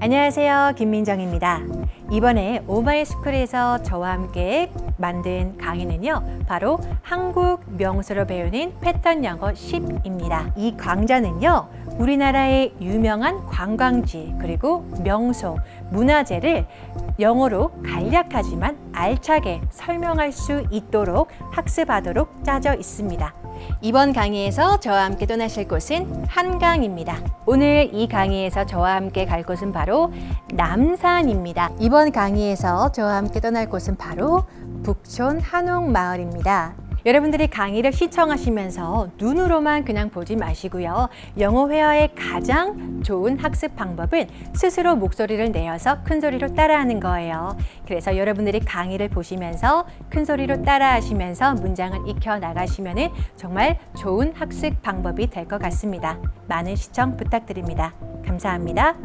안녕하세요. 김민정입니다. 이번에 오마이스쿨에서 저와 함께 만든 강의는요. 바로 한국 명소로 배우는 패턴 영어 10입니다. 이 강좌는요. 우리나라의 유명한 관광지 그리고 명소, 문화재를 영어로 간략하지만 알차게 설명할 수 있도록 학습하도록 짜져 있습니다. 이번 강의에서 저와 함께 떠나실 곳은 한강입니다. 오늘 이 강의에서 저와 함께 갈 곳은 바로 남산입니다. 이번 강의에서 저와 함께 떠날 곳은 바로 북촌 한옥마을입니다. 여러분들이 강의를 시청하시면서 눈으로만 그냥 보지 마시고요. 영어 회화의 가장 좋은 학습 방법은 스스로 목소리를 내어서 큰 소리로 따라하는 거예요. 그래서 여러분들이 강의를 보시면서 큰 소리로 따라하시면서 문장을 익혀 나가시면 정말 좋은 학습 방법이 될 것 같습니다. 많은 시청 부탁드립니다. 감사합니다.